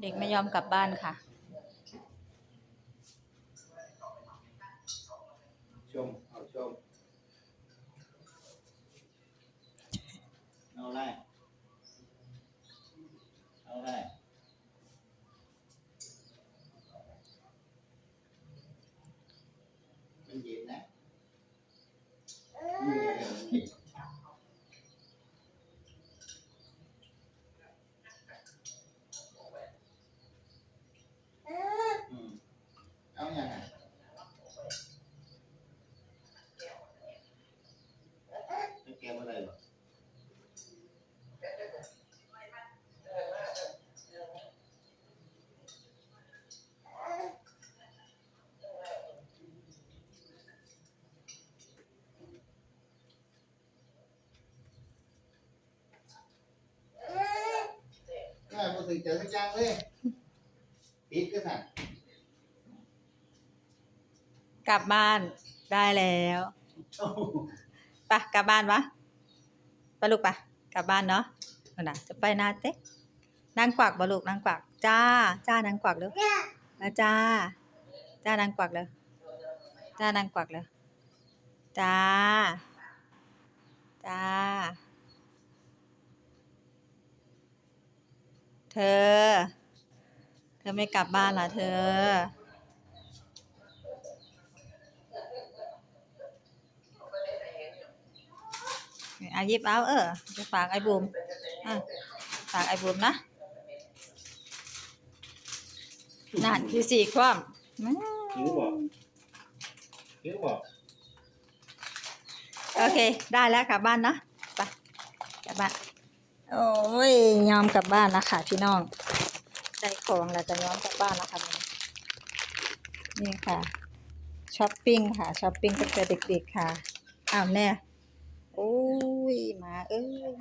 เด็กไม่ยอมกลับบ้านค่ะ ชม เอาชม เอาไรเอาไรมันเย็นนะอืมอืมเอาอย่างไงจะแก้อะไรหรอ ง่อเจอสักอย่างเลยปิดก็สั่นกลับบ้านได้แล้วโอ้โหไปะกลับบ้านวะไปลูกปะกลับบ้านเนาะเอานะจะไปนาเต๊ะนางกวักบ่ลูกนางกวัก จ้า จ้านางกวักเร็วมาจ้า จ้านางกวักเลยจ้านางกวักเลยจ้า จ้า เธอ เธอไม่กลับบ้านเหรอเธอ อาหยิบเอาเออจะฝากไอ้บูมอะฝากไอ้บูมนะนั่นคือสี่ความอื้อหิวบ่หิวบ่โอเค ได้แล้วกลับบ้านนะ ไป กลับบ้าน โอ้ยยอมกลับบ้านแล้วค่ะพี่น้องได้ของแล้วจะยอมกลับบ้านแล้วค่ะนี่ค่ะช้อปปิ้งค่ะช้อปปิ้งตั้งแต่เด็กๆค่ะอ้าวแน่โอ้ยมาเอ้ย